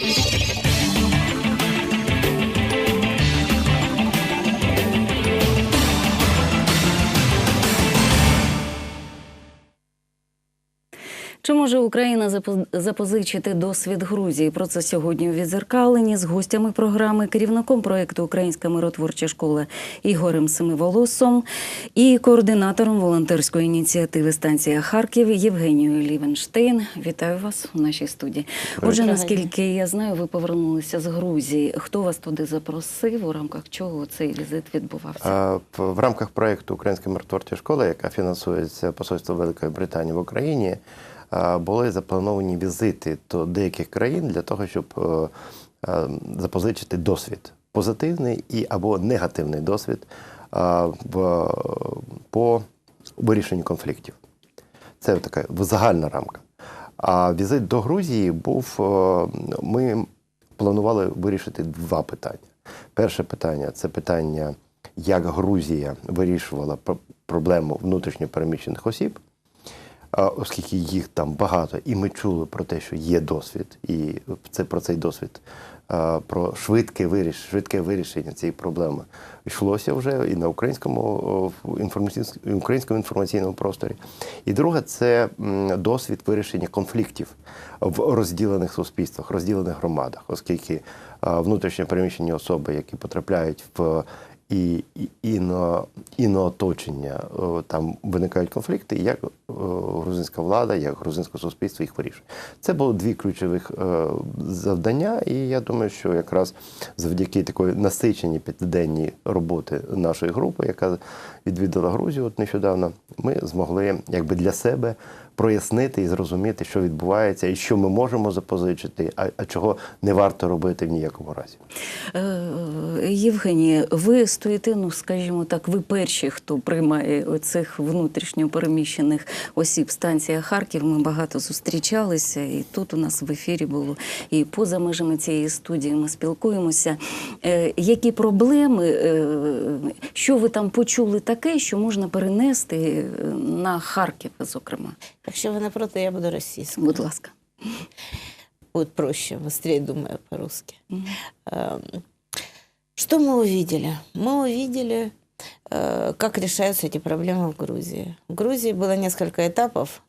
Thank you. Чи може Україна запо- запозичити досвід Грузії? Про це сьогодні у відзеркаленні з гостями програми, керівником проєкту Українська миротворча школа Ігорем Семиволосом і координатором волонтерської ініціативи станція Харків Євгенією Лівенштейн. Вітаю вас у нашій студії. Отже, наскільки я знаю, ви повернулися з Грузії. Хто вас туди запросив? У рамках чого цей візит відбувався? В рамках проєкту Українська миротворча школа, яка фінансується Посольством Великої Британії в Україні, були заплановані візити до деяких країн для того, щоб е, е, запозичити досвід, позитивний і або негативний досвід по вирішенню конфліктів. Це така загальна рамка. А візит до Грузії був. е, Ми планували вирішити два питання. Перше питання це питання, як Грузія вирішувала проблему внутрішньо переміщених осіб, оскільки їх там багато, і ми чули про те, що є досвід, і це про цей досвід, про швидке виріш, швидке вирішення цієї проблеми йшлося вже і на українському українському інформаційному просторі. І друге, це досвід вирішення конфліктів в розділених суспільствах, розділених громадах, оскільки внутрішньо переміщені особи, які потрапляють в і, і, іно, інооточення, о, там виникають конфлікти, і як грузинська влада, як грузинське суспільство їх вирішує. Це було дві ключових е, завдання, і я думаю, що якраз завдяки такої насиченій п'ятиденній роботи нашої групи, яка відвідала Грузію от нещодавно, ми змогли якби для себе прояснити і зрозуміти, що відбувається, і що ми можемо запозичити, а, а чого не варто робити в ніякому разі. Е, Євгенія, ви стоїте, ну скажімо так, ви перші, хто приймає оцих внутрішньо переміщених осіб. Станція Харків. Ми багато зустрічалися, і тут у нас в ефірі було, і поза межами цієї студії ми спілкуємося. Е, Які проблеми, е, що ви там почули таке, що можна перенести е, на Харків, зокрема? Якщо ви не проти, я буду російською. Будь ласка. Будет проще, быстрее думаю по-русски. Эм, Что мы увидели? Мы увидели, э, как решаются эти проблемы в Грузии. В Грузии было несколько этапов.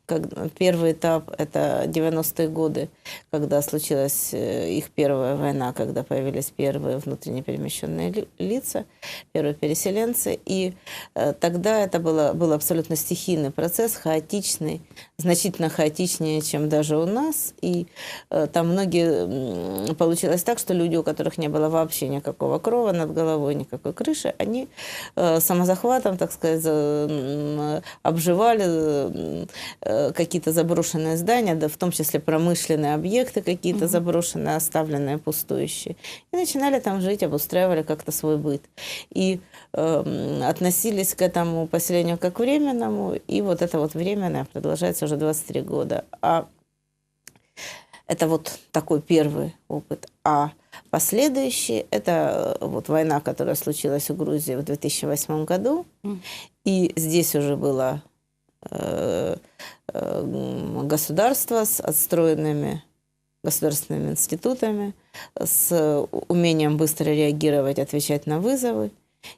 Первый этап – это 90-е годы, когда случилась э, их первая война, когда появились первые внутренне перемещенные ли- лица, первые переселенцы. И э, тогда это было, был абсолютно стихийный процесс, хаотичный, значительно хаотичнее, чем даже у нас. И э, там многие получилось так, что люди, у которых не было вообще никакого крова над головой, никакой крыши, они э, самозахватом, так сказать, обживали э, какие-то заброшенные здания, да, в том числе промышленные объекты какие-то заброшенные, оставленные, пустующие. И начинали там жить, обустраивали как-то свой быт. И эм, относились к этому поселению как временному, и вот это вот временное продолжается уже 23 года. А это вот такой первый опыт. А последующий – это э, вот война, которая случилась в Грузии в 2008 году. И здесь уже было э, э, государство с отстроенными государственными институтами, с умением быстро реагировать, отвечать на вызовы.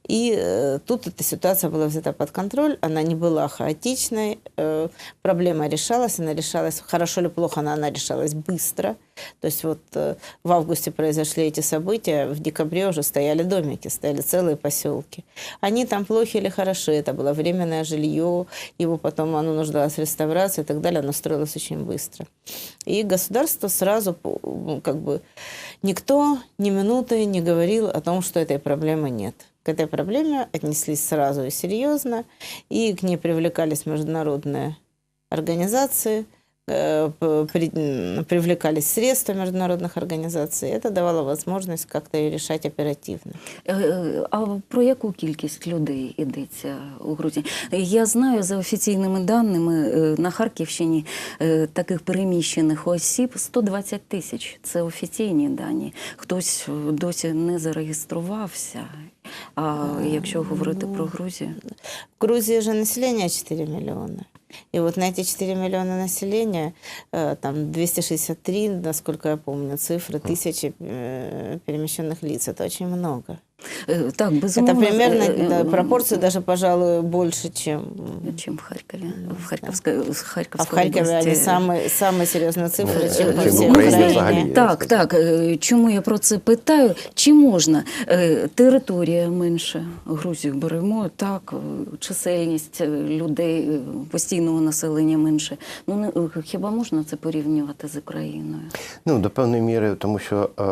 И э, тут эта ситуация была взята под контроль, она не была хаотичной, э, проблема решалась, она решалась, хорошо или плохо, но она решалась быстро. То есть вот э, в августе произошли эти события, в декабре уже стояли домики, стояли целые поселки. Они там плохи или хороши, это было временное жилье, его потом оно нуждалось в реставрации и так далее, оно строилось очень быстро. И государство сразу, как бы, никто ни минуты не говорил о том, что этой проблемы нет. К этой проблеме отнеслись сразу и серьезно, и к ней привлекались международные организации, э, п- при- м, привлекались средства международных организаций. Это давало возможность как-то ее решать оперативно. Е, е, А про яку кількість людей йдеться у Грузії? Я знаю за офіційними даними е, на Харківщині е, таких переміщених осіб 120 тисяч. Це офіційні дані. Хтось е, досі не зареєструвався. А якщо говорити про Грузію, В Грузии же население 4 миллиона. И вот на эти 4 миллиона населения, э, там 263, насколько я помню, цифры, тысячи э, перемещенных лиц. Это очень много. Е, Так, безумовно. Это примерно е, е, да, е, пропорции даже, пожалуй, больше, чем... Чим в Харкові. В Харківській, в А в Харківській Харькове області. они самые, самые серьезные цифры, Ну, чем чем по в всей Украине Украине. взагалі. Я Так, скажу. так. Е, Чому я про це питаю? Чи можна е, територія менше? Грузію беремо, так, е, чисельність е, людей, е, постійного населення менше. Ну не е, хіба можна це порівнювати з Україною? Ну, до певної міри, тому що е,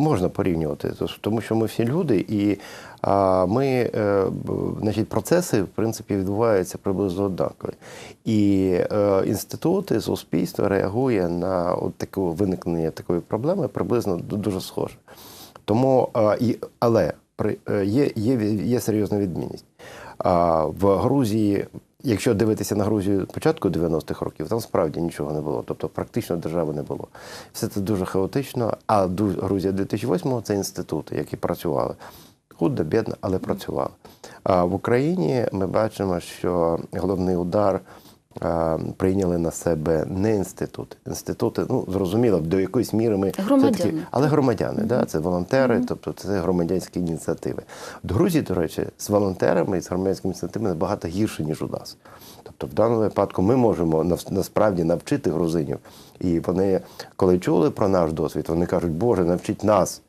можна порівнювати, тож- тому що ми всі люди, і ми, е, значить, процеси, в принципі, відбуваються приблизно однакові. І е, інститути, суспільство реагує на таке виникнення такої проблеми приблизно дуже схоже. Тому, але е, є, є, є серйозна відмінність. В Грузії, якщо дивитися на Грузію початку 90-х років, там справді нічого не було. Тобто практично держави не було. Все це дуже хаотично. А Грузія 2008-го це інститути, які працювали. Худо, бідно, але працювали. А в Україні ми бачимо, що головний удар прийняли на себе не інститути. Інститути, ну зрозуміло, до якоїсь міри ми Громадяни. все-таки- але громадяни, да, це волонтери, тобто це громадянські ініціативи. В Грузії, до речі, з волонтерами і з громадянськими ініціативами набагато гірше, ніж у нас. Тобто, в даному випадку ми можемо насправді навчити грузинів. І вони, коли чули про наш досвід, вони кажуть, Боже, навчіть нас.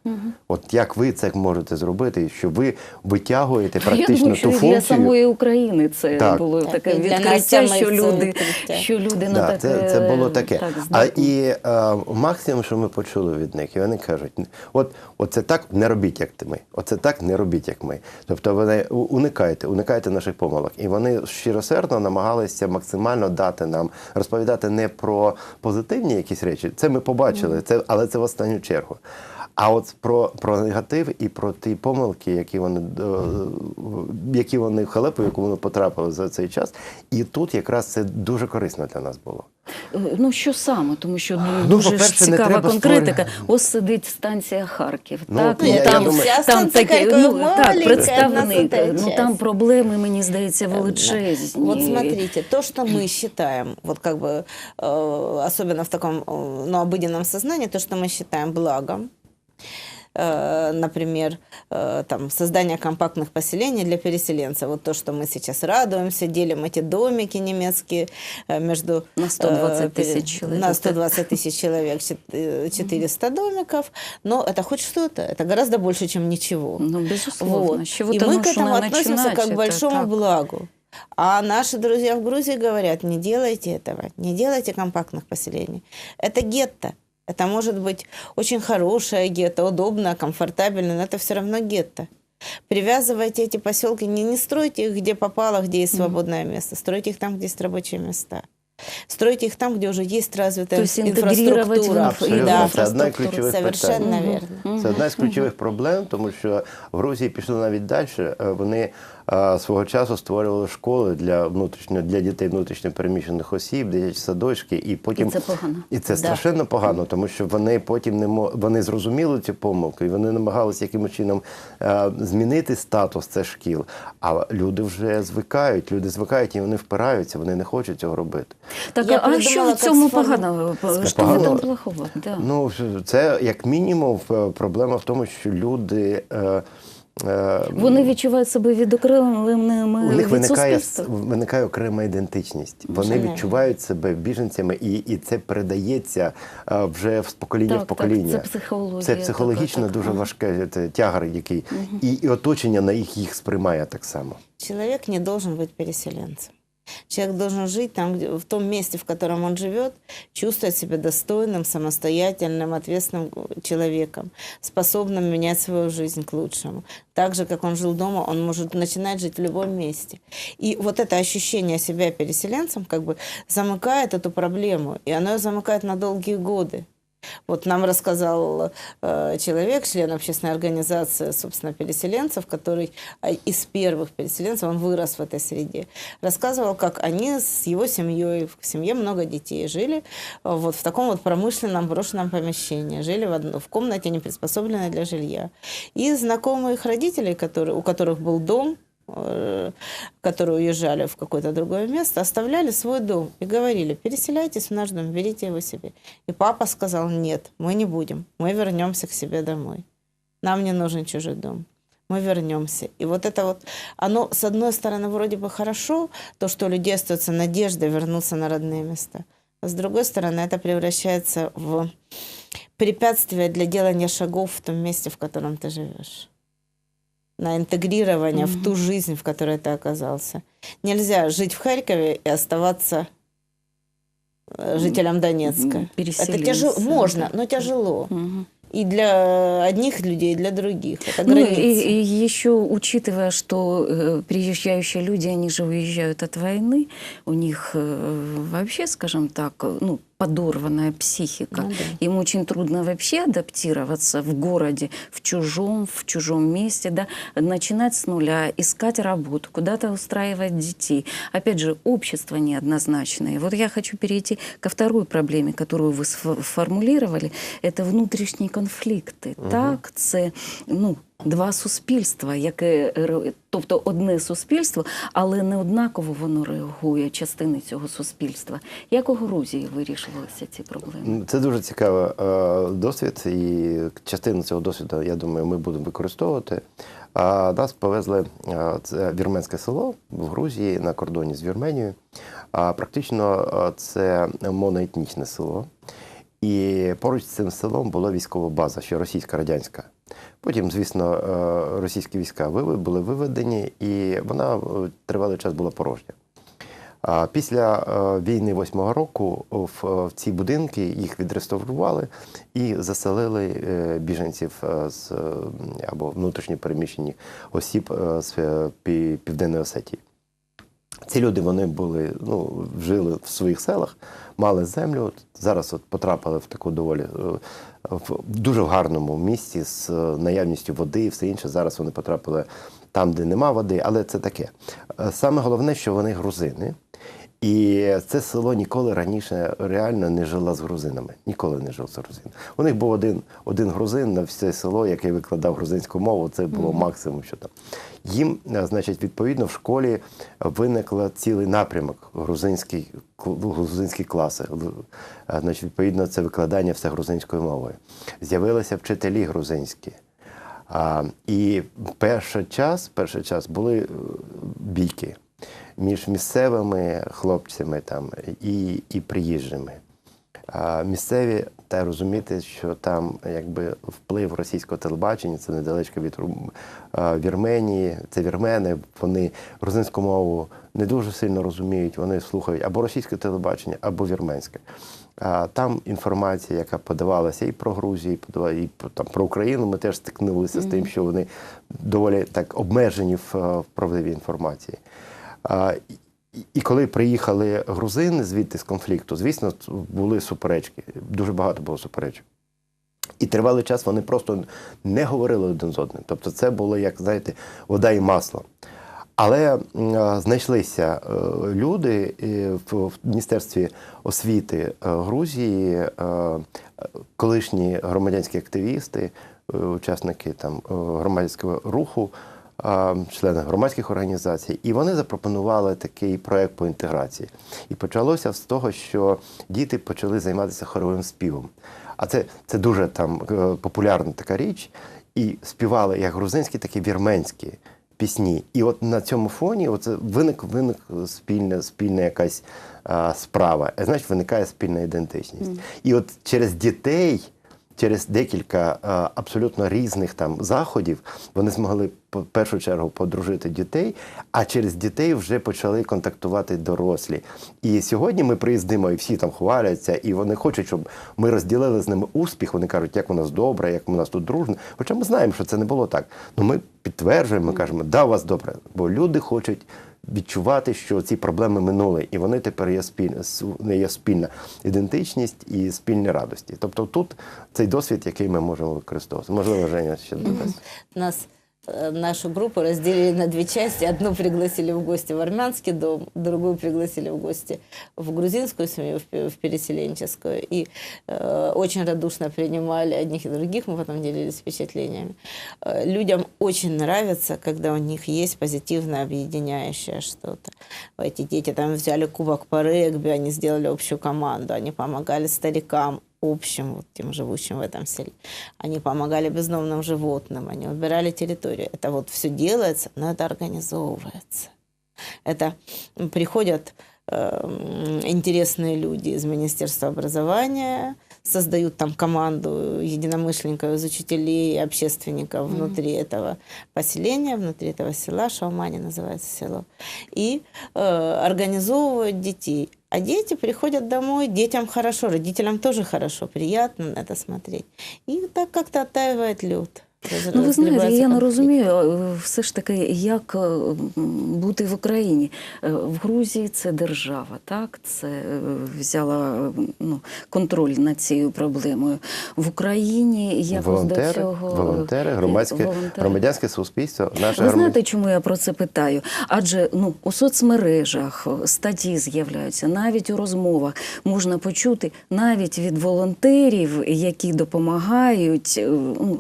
От як ви це можете зробити, що ви витягуєте Я практично думаю, ту і для самої України це Так. було таке для відкриття, що люди, відкриття. що люди на Да, таке це, це було таке. Так, а і е, максимум, що ми почули від них, і вони кажуть: от оце так не робіть, як ми. Оце так не робіть, як ми. Тобто вони уникайте, уникайте наших помилок. І вони щиросердно намагалися максимально дати нам розповідати не про позитивні якісь речі. Це ми побачили, це, але це в останню чергу. А от про, про негатив і про ті помилки, які вони е, які вони халепу, в яку вони потрапили за цей час. І тут якраз це дуже корисно для нас було. Е, Ну що саме, тому що ну, Ну, дуже ж по-перше, не цікава треба конкретика. створювати- Ось сидить станція Харків. Ну, так, я- я там, думаю- Вся там станція такі, Харкова ну, так, маленька, представник. одна Ну сотая там часть. проблеми, мені здається, величезні. Вот смотрите, то, что мы считаем, вот как бы, э, особенно в таком, э, ну, обыденном сознании, то, что мы считаем благом, э, Например, э, там, создание компактных поселений для переселенцев. Вот то, что мы сейчас радуемся, делим эти домики немецкие э, между... На 120 э, пере- тысяч человек. На 120 тысяч человек, чет- э, 400 домиков. Но это хоть что-то, это гораздо больше, чем ничего. Ну, безусловно. Вот. И мы к этому относимся начинать, как к большому так. благу. А наши друзья в Грузии говорят, не делайте этого, не делайте компактных поселений. Это гетто. Это может быть очень хорошее гетто, удобное, комфортабельное, но это все равно гетто. Привязывайте эти поселки, не, не стройте их, где попало, где есть свободное место. Стройте их там, где есть рабочие места. Стройте их там, где уже есть развитая То есть интегрировать в инфраструктура. инф- Абсолютно, Да, це одна з інфраструктуру. ключових совершенно питань. верно. Це одна з ключових проблем, тому що в Грузії пішли навіть далі. Е, Вони е, свого часу створювали школи для внутрішньо для дітей внутрішньо переміщених осіб, дитячі садочки, і потім І це погано. І це Да. страшенно погано, тому що вони потім не мо... вони зрозуміли ці помилки, і вони намагалися якимось чином е, змінити статус цих шкіл. А люди вже звикають, люди звикають і вони впираються, вони не хочуть цього робити. Так, Я а що в цьому сформу- Що Погано? там плохого? Да. Ну, це як мінімум е, проблема в тому, що люди. Е, Вони відчувають себе відокремленими у них від виникає, виникає окрема ідентичність. Вони Абсолютно. відчувають себе біженцями, і, і це передається е, вже з покоління Так, в покоління. так, це психологія Це психологічно так. дуже так. важке це тягар, який і, і оточення на їх їх сприймає так само. Чоловік не должен бути переселенцем. Человек должен жить там, где- в том месте, в котором он живет, чувствовать себя достойным, самостоятельным, ответственным человеком, способным менять свою жизнь к лучшему. Так же, как он жил дома, он может начинать жить в любом месте. И вот это ощущение себя переселенцем как бы замыкает эту проблему, и оно замыкает на долгие годы. Вот нам рассказал э, человек, член общественной организации, собственно, переселенцев, который а, из первых переселенцев, он вырос в этой среде, рассказывал, как они с его семьей, в семье много детей, жили э, вот в таком вот промышленном брошенном помещении, жили в, одно- в комнате, не приспособленной для жилья. И знакомые их родителей, которые, у которых был дом, которые уезжали в какое-то другое место, оставляли свой дом и говорили, переселяйтесь в наш дом, берите его себе. И папа сказал, нет, мы не будем, мы вернемся к себе домой. Нам не нужен чужой дом. Мы вернемся. И вот это вот, оно, с одной стороны, вроде бы хорошо, то, что у людей остается надежда вернуться на родные места. А с другой стороны, это превращается в препятствие для делания шагов в том месте, в котором ты живешь. На интегрирование в ту жизнь, в которой ты оказался. Нельзя жить в Харькове и оставаться э, жителем Донецка. Это тяжело. Можно, но тяжело. Мгм. И для одних людей, и для других. Это Ну, и, и еще учитывая, что э, приезжающие люди, они же уезжают от войны, у них э, вообще, скажем так, э, ну, подорванная психика. Ну да. Им очень трудно вообще адаптироваться в городе, в чужом, в чужом месте, да, начинать с нуля, искать работу, куда-то устраивать детей. Опять же, общество неоднозначное. Вот я хочу перейти ко второй проблеме, которую вы сформулировали. Это внутрішні конфлікти. Так, це ну. Два суспільства, яке тобто одне суспільство, але не однаково воно реагує частини цього суспільства. Як у Грузії вирішувалися ці проблеми? Це дуже цікавий е, досвід, і частину цього досвіду, я думаю, ми будемо використовувати. А нас повезли е, це вірменське село в Грузії на кордоні з Вірменією. А практично е, це моноетнічне село. І поруч з цим селом була військова база, ще російська радянська. Потім, звісно, е, російські війська були виведені, і вона е, тривалий час була порожня. Після е, війни восьмого року в, ці будинки їх відреставрували і заселили біженців з або внутрішньо переміщені осіб з Південної Осетії. Ці люди вони були, ну, жили в своїх селах, мали землю. Зараз от потрапили в таку доволі в дуже гарному місці з е, наявністю води і все інше. Зараз вони потрапили там, де нема води, але це таке. Е, Саме головне, що вони грузини. І це село ніколи раніше реально не жило з грузинами. Ніколи не жив з грузинами. У них був один, один грузин на все село, який викладав грузинську мову. Це було максимум, що там. Їм, е, значить, відповідно, в школі виник цілий напрямок грузинський, грузинські класи. Е, Значить, відповідно, це викладання все грузинською мовою. З'явилися вчителі грузинські. А, і перший час, перший час були е, бійки між місцевими хлопцями там, і, і приїжджими. А місцеві та розуміти, що там якби вплив російського телебачення, це недалечко від Вірменії, це вірмени, вони грузинську мову не дуже сильно розуміють, вони слухають або російське телебачення, або вірменське. А там інформація, яка подавалася і про Грузію, і і про- там, про Україну, ми теж стикнулися з тим, що вони доволі так обмежені в, в правдивій інформації. І- коли приїхали грузини звідти з конфлікту, звісно, були суперечки. Дуже багато було суперечок. І тривалий час вони просто не говорили один з одним. Тобто це було, як знаєте, вода і масло. Але знайшлися е, люди е, в, Міністерстві освіти е, Грузії, колишні громадянські активісти, учасники там громадського руху, члени громадських організацій, і вони запропонували такий проект по інтеграції. І почалося з того, що діти почали займатися хоровим співом. А це, це дуже там е, популярна така річ. І співали як грузинські, так і вірменські пісні. І от на цьому фоні оце виник, виник спільна, спільна якась а, справа. Е, Значить, виникає спільна ідентичність. І от через дітей через декілька абсолютно різних там заходів вони змогли в першу чергу подружити дітей, а через дітей вже почали контактувати дорослі. І сьогодні ми приїздимо, і всі там хваляться, і вони хочуть, щоб ми розділили з ними успіх. Вони кажуть, як у нас добре, як у нас тут дружно. Хоча ми знаємо, що це не було так. Ну ми підтверджуємо, ми кажемо, да, у вас добре, бо люди хочуть відчувати, що ці проблеми минули, і вони тепер є спільна, є спільна ідентичність і спільні радості. Тобто тут цей досвід, який ми можемо використовувати. Можливо, Женя ще до Нас нашу группу разделили на две части. Одну пригласили в гости в армянский дом, другую пригласили в гости в грузинскую семью, в, пе- в переселенческую. И э, очень радушно принимали одних и других, мы потом делились впечатлениями. Э, людям очень нравится, когда у них есть позитивно объединяющее что-то. Эти дети там взяли кубок по регби, они сделали общую команду, они помогали старикам, общим, вот тем живущим в этом селе. Они помогали бездомным животным, они убирали территорию. Это вот все делается, но это организовывается. Это приходят э, интересные люди из Министерства образования, создают там команду единомышленников из учителей общественников внутри этого поселения, внутри этого села, Шаумани называется село, и э, организовывают детей. А дети приходят домой, детям хорошо, родителям тоже хорошо, приятно на это смотреть. И так как-то оттаивает лед. Ну, ви знаєте, я не розумію е, все ж таки, як е, бути в Україні. Е, В Грузії це держава, так? Це взяла ну, контроль над цією проблемою. В Україні якось волонтери, до цього волонтери, громадське, волонтери. громадянське суспільство. Наше Ви знаєте, чому я про це питаю? Адже ну у соцмережах статті з'являються, навіть у розмовах можна почути навіть від волонтерів, які допомагають, ну,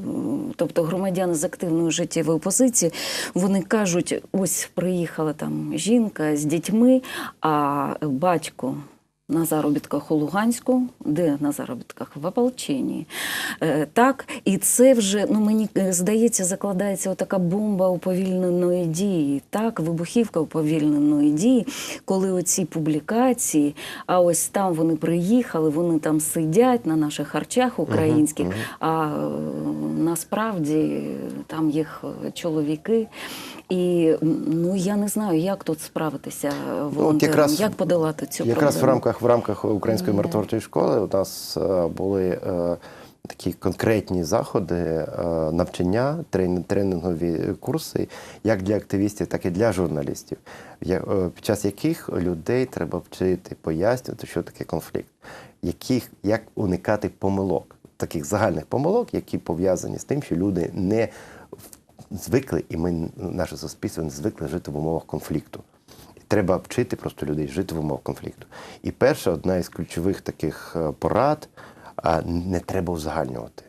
тобто громадяни з активною життєвою позицією, вони кажуть: ось приїхала там жінка з дітьми, а батько. На заробітках у Луганську, де на заробітках в Ополченні. Е, так, і це вже ну мені е, здається, закладається отака бомба уповільненої дії, так, вибухівка уповільненої дії, коли оці публікації, а ось там вони приїхали, вони там сидять на наших харчах українських, а е, насправді там їх чоловіки. І ну я не знаю, як тут справитися волонтерам, якраз- як подолати цю Якраз в рамках в рамках української миротворчої школи у нас е, були е, такі конкретні заходи, е, навчання, трен- тренінгові курси, як для активістів, так і для журналістів, я- е, під час яких людей треба вчити пояснювати, що таке конфлікт, яких як уникати помилок, таких загальних помилок, які пов'язані з тим, що люди не звикли, і ми, наше суспільство не звикли жити в умовах конфлікту. Треба вчити просто людей жити в умовах конфлікту. І перша, одна із ключових таких е, порад не треба узагальнювати.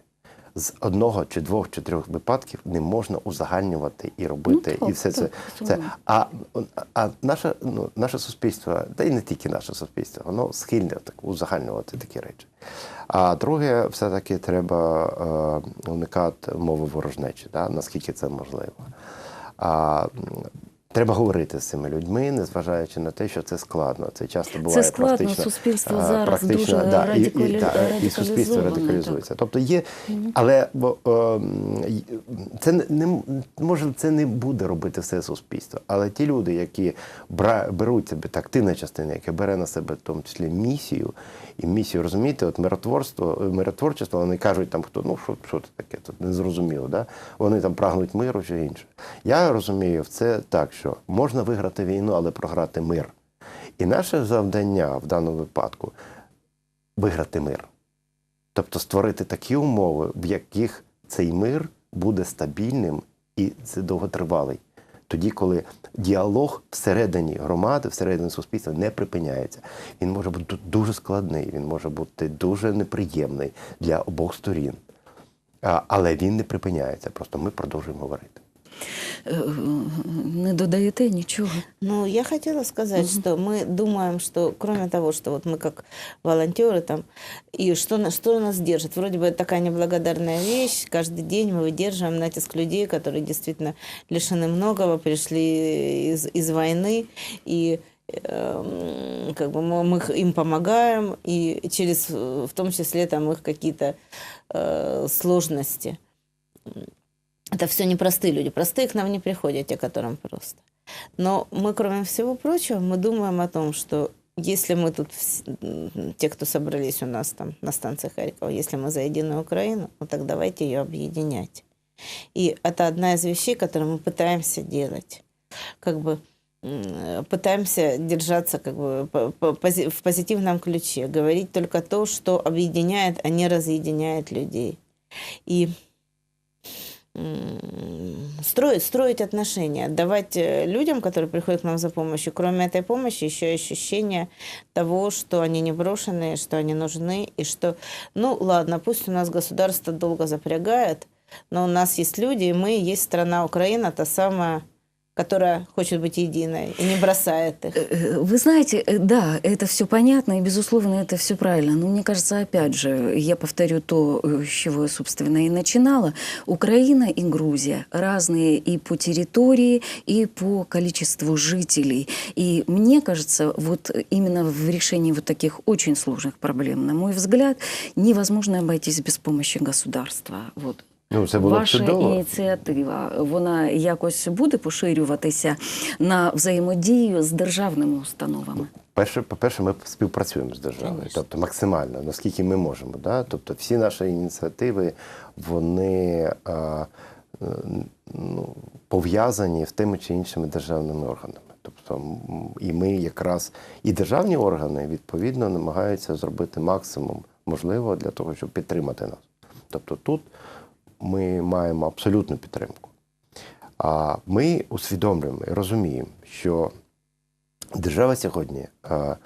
З одного чи двох чи трьох випадків не можна узагальнювати і робити, Ну, і все це. це. А, а наше, ну, наше суспільство, та й не тільки наше суспільство, воно схильне так, узагальнювати такі речі. А друге, все-таки треба е, уникати мови ворожнечі, да, наскільки це можливо. А, Треба говорити з цими людьми, незважаючи на те, що це складно. Це часто буває складно, практично, суспільство а, зараз практично, дуже да, і, і, та, і суспільство радикалізується. Тобто є, але бо, й- це не, може це не буде робити все суспільство. Але ті люди, які бра, беруть себе та активна частина, яка бере на себе в тому числі місію, і місію розумієте, от миротворство, миротворчество, вони кажуть там, хто ну що, що це таке, тут незрозуміло, да? Вони там прагнуть миру чи інше. Я розумію це так, що можна виграти війну, але програти мир. І наше завдання в даному випадку виграти мир. Тобто створити такі умови, в яких цей мир буде стабільним і це довготривалий. Тоді, коли діалог всередині громади, всередині суспільства не припиняється. Він може бути дуже складний, він може бути дуже неприємний для обох сторін. Але він не припиняється. Просто ми продовжуємо говорити. Не додаєте нічого. Ну, я хотела сказать, что мы думаем, что кроме того, что вот мы как волонтеры там, и что, что нас держит, вроде бы такая неблагодарная вещь, каждый день мы выдерживаем натиск людей, которые действительно лишены многого, пришли из, из войны, и как бы мы, мы им помогаем, и через, в том числе там их какие-то э, сложности. Это все непростые люди. Простые к нам не приходят, те, которым просто. Но мы, кроме всего прочего, мы думаем о том, что если мы тут, те, кто собрались у нас там на станции Харькова, если мы за единую Украину, ну так давайте ее объединять. И это одна из вещей, которые мы пытаемся делать. Как бы пытаемся держаться как бы в позитивном ключе, говорить только то, что объединяет, а не разъединяет людей. И строить, строить отношения, давать э, людям, которые приходят к нам за помощью, кроме этой помощи, еще и ощущение того, что они не брошенные, что они нужны, и что, ну ладно, пусть у нас государство долго запрягает, но у нас есть люди, и мы есть страна Украина, та самая, которая хочет быть единой и не бросает их. Э, Вы знаете, э, да, это все понятно, и, безусловно, это все правильно. Но мне кажется, опять же, я повторю то, э, с чего я, собственно, и начинала. Украина и Грузия разные и по территории, и по количеству жителей. И мне кажется, вот именно в решении вот таких очень сложных проблем, на мой взгляд, невозможно обойтись без помощи государства. Вот. Ну, це було Ваша чудово. ініціатива вона якось буде поширюватися на взаємодію з державними установами. Перше, по-перше, ми співпрацюємо з державою, Конечно. тобто максимально, наскільки ми можемо. Да? Тобто всі наші ініціативи вони а, ну, пов'язані з тими чи іншими державними органами. Тобто, і ми якраз і державні органи відповідно намагаються зробити максимум можливого для того, щоб підтримати нас. Тобто тут ми маємо абсолютну підтримку. А ми усвідомлюємо і розуміємо, що держава сьогодні е,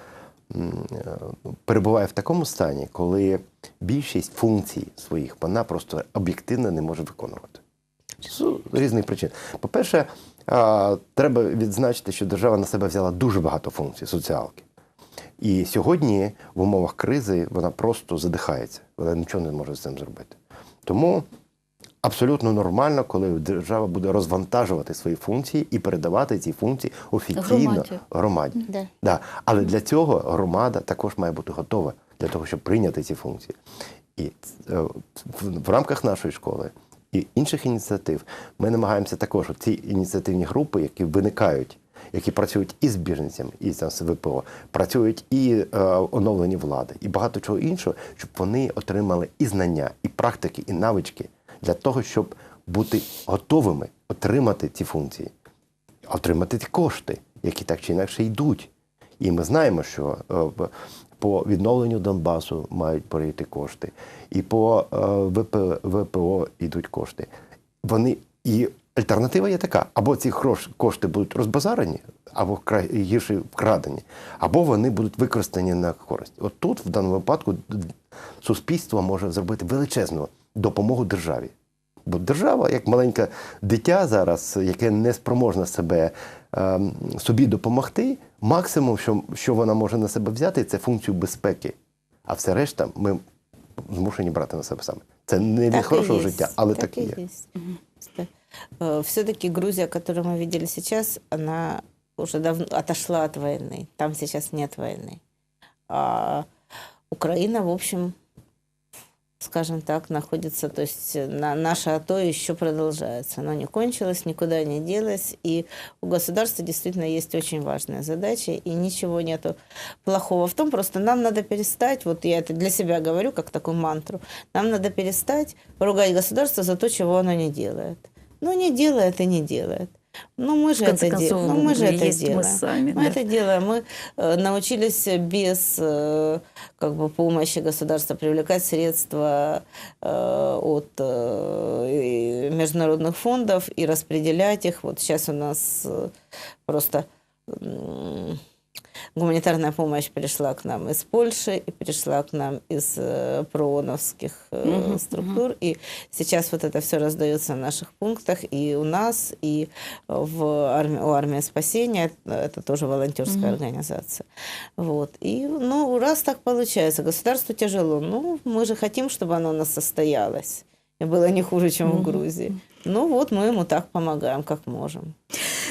перебуває в такому стані, коли більшість функцій своїх вона просто об'єктивно не може виконувати. З різних причин. По-перше, треба відзначити, що держава на себе взяла дуже багато функцій соціалки. І сьогодні в умовах кризи вона просто задихається, вона нічого не може з цим зробити. Тому абсолютно нормально, коли держава буде розвантажувати свої функції і передавати ці функції офіційно Громаді. громаді. Да. Да. Але для цього громада також має бути готова для того, щоб прийняти ці функції. І е, в, рамках нашої школи і інших ініціатив ми намагаємося також ці ініціативні групи, які виникають, які працюють і з біженцями, і з ВПО, працюють і е, оновлені влади, і багато чого іншого, щоб вони отримали і знання, і практики, і навички для того, щоб бути готовими отримати ці функції отримати ті кошти, які так чи інакше йдуть. І ми знаємо, що е, по відновленню Донбасу мають перейти кошти, і по е, ВПО йдуть кошти. Вони і альтернатива є така: або ці кошти будуть розбазарені, або гірше вкрадені, або вони будуть використані на користь. От тут, в даному випадку, суспільство може зробити величезну допомогу державі. Бо держава, як маленьке дитя зараз, яке не спроможне себе ем, собі допомогти, максимум, що, що вона може на себе взяти, це функцію безпеки. А все решта ми змушені брати на себе саме. Це не від Так и хорошого есть, життя, але так, і є. есть. Все-таки Грузия, которую мы видели сейчас, она уже давно отошла от войны. Там сейчас нет войны. А Украина, в общем, скажем так, находится, то есть на, наше АТО еще продолжается. Оно не кончилось, никуда не делось. И у государства действительно есть очень важная задача, и ничего нету плохого в том, просто нам надо перестать, вот я это для себя говорю, как такую мантру, нам надо перестать ругать государство за то, чего оно не делает. Ну, не делает и не делает. Ну, мы же это делаем. Ну, мы же это есть мы делаем. сами, мы да. это делаем. Мы э, научились без э, как бы помощи государства привлекать средства э, от э, международных фондов и распределять их. Вот сейчас у нас э, просто м, гуманитарная помощь пришла к нам из Польши и пришла к нам из э, прооновских э, Мгм, структур. И сейчас вот это все раздается в наших пунктах и у нас, и в армии, у армии спасения. Это тоже волонтерская Мгм. организация. Вот. И, ну, раз так получается, государству тяжело. Ну, мы же хотим, чтобы оно у нас состоялось. И было не хуже, чем в Мгм. Грузии. Ну, вот мы ему так помогаем, как можем.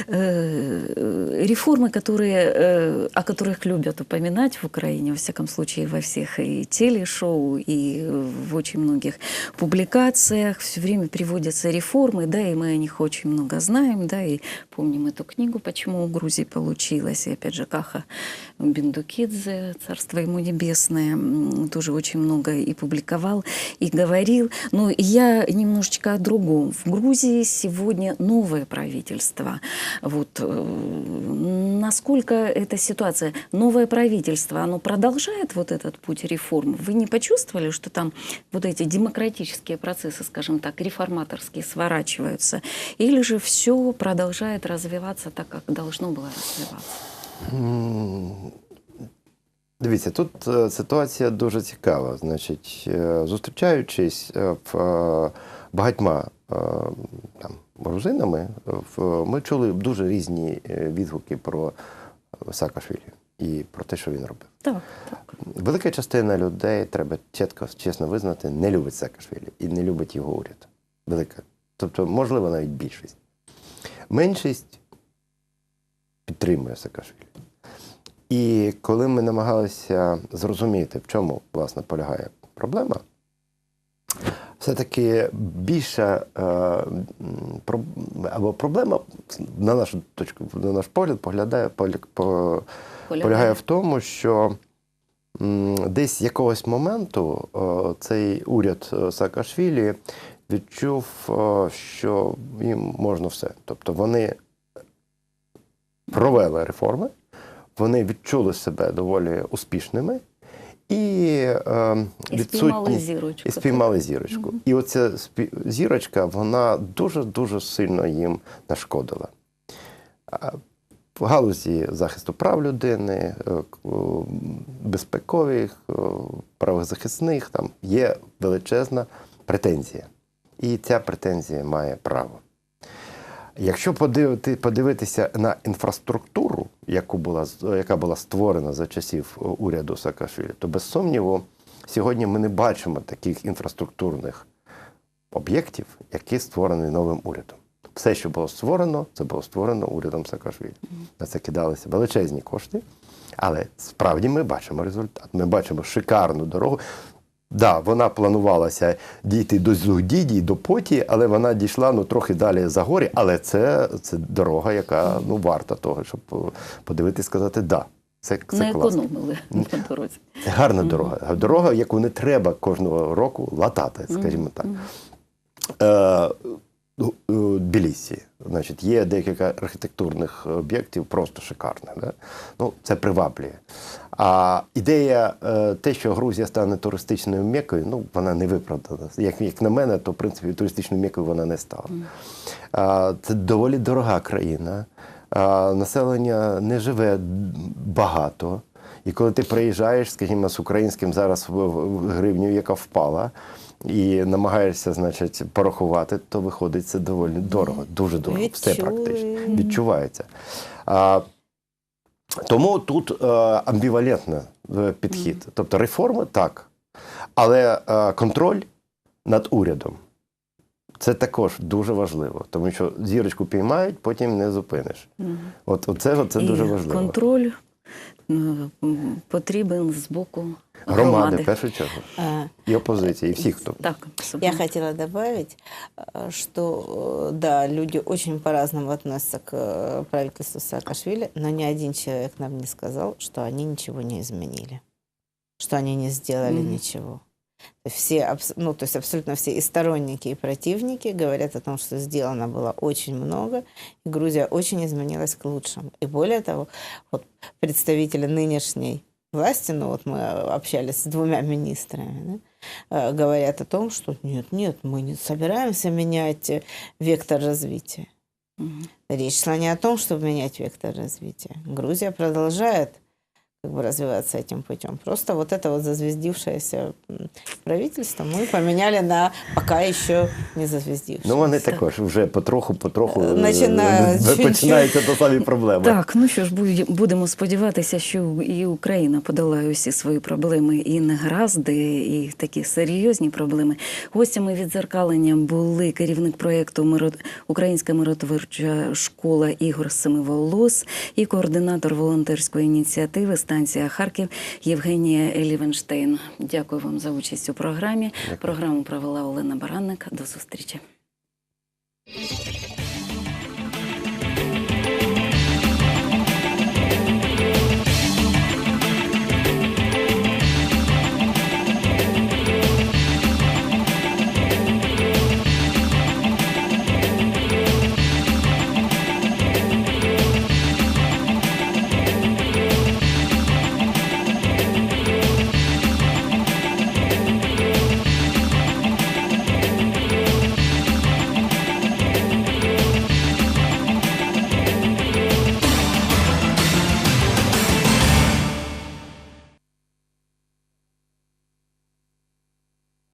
Э, Реформы, которые, э, о которых любят упоминать в Украине, во всяком случае, во всех и телешоу, и в очень многих публикациях все время приводятся реформы, да, и мы о них очень много знаем, да, и помним эту книгу «Почему у Грузии получилось», и опять же Каха Бендукидзе, царство ему небесное, м, тоже очень много и публиковал, и говорил. Но я немножечко о другом. В Грузии сегодня новое правительство. Вот, э, насколько эта ситуация, новое правительство, оно продолжает вот этот путь реформ? Вы не почувствовали, что там вот эти демократические процессы, скажем так, реформаторские сворачиваются? Или же все продолжает развиваться так, как должно было развиваться? М, Дивіться, тут е, ситуація дуже цікава. Значить, е, зустрічаючись е, в е, багатьма е, там, грузинами, ми чули дуже різні е, відгуки про Саакашвілі і про те, що він робив. Так, так. Велика частина людей, треба чітко, чесно визнати, не любить Саакашвілі і не любить його уряд. Велика. Тобто, можливо, навіть більшість. Меншість підтримує Саакашвілі. І коли ми намагалися зрозуміти, в чому власне полягає проблема, все-таки більша е, або проблема, на нашу точку, на наш погляд, поглядає, поля- по, полягає в тому, що десь з якогось моменту е, цей уряд е, Саакашвілі відчув, що їм можна все. Тобто вони провели реформи, вони відчули себе доволі успішними і, е, І спіймали зірочку. і спіймали зірочку. І оця спі- зірочка, вона дуже-дуже сильно їм нашкодила. В галузі захисту прав людини, е, безпекових, правозахисних, там є величезна претензія. І ця претензія має право. Якщо подивити, подивитися на інфраструктуру, яку була, яка була створена за часів е, уряду Саакашвілі, то без сумніву, сьогодні ми не бачимо таких інфраструктурних об'єктів, які створені новим урядом. Все, що було створено, це було створено урядом Саакашвілі. На це кидалися величезні кошти, але справді ми бачимо результат. Ми бачимо шикарну дорогу. Да, вона планувалася дійти до Зугдіді, до Поті, але вона дійшла ну, трохи далі за горі. Але це, це дорога, яка ну, варта того, щоб е, подивитися сказати, да, це, це Не класно. економили на дорозі. Це гарна дорога. Дорога, яку не треба кожного року латати, скажімо так. Е, ну, е, Тбілісі. Значить, є декілька архітектурних об'єктів, просто шикарних. Да? Ну, це приваблює. А ідея, е, те, що Грузія стане туристичною мекою, ну, вона не виправдана. Як, як на мене, то в принципі туристичною мекою вона не стала. А, Це доволі дорога країна. А, Населення не живе багато. І коли ти приїжджаєш, скажімо, з українським зараз гривню, яка впала, і намагаєшся, значить, порахувати, то виходить це доволі дорого, дуже дорого. Все практично відчувається. А, тому тут е, амбівалентний е, підхід. Тобто реформи так, але е, контроль над урядом. Це також дуже важливо, тому що зірочку піймають, потім не зупиниш. От це, це дуже важливо. Контроль потрібен з боку Громади, громади. в першу чергу, А, і опозиції, і всі, хто Так, Я особливо. хотела добавить, э, что э, да, люди очень по-разному относятся к э, правительству Саакашвили, но ни один человек нам не сказал, что они ничего не изменили, что они не сделали Мгм. ничего. Все, ну, то есть абсолютно все и сторонники, и противники говорят о том, что сделано было очень много, и Грузия очень изменилась к лучшему. И более того, вот представители нынешней власти, ну вот мы общались с двумя министрами, да, э, говорят о том, что нет, нет, мы не собираемся менять э, вектор развития. Мгм. Речь шла не о том, чтобы менять вектор развития. Грузия продолжает как бы развиваться этим путем. Просто вот это вот зазвездившееся м, правительство мы поменяли на пока еще не зазвездившееся. ну вони також вже потроху, потроху е, Починають е, чуть-чуть. починаються то самі проблеми. Так, ну що ж, будь- будемо сподіватися, що і Україна подолає усі свої проблеми і негаразди, і такі серйозні проблеми. Гостями відзеркалення були керівник проєкту «Миро- Українська миротворча школа Ігор Семиволос і координатор волонтерської ініціативи станція Харків Євгенія Лівенштейн. Дякую вам за участь у програмі. Програму провела Олена Баранник. До зустрічі.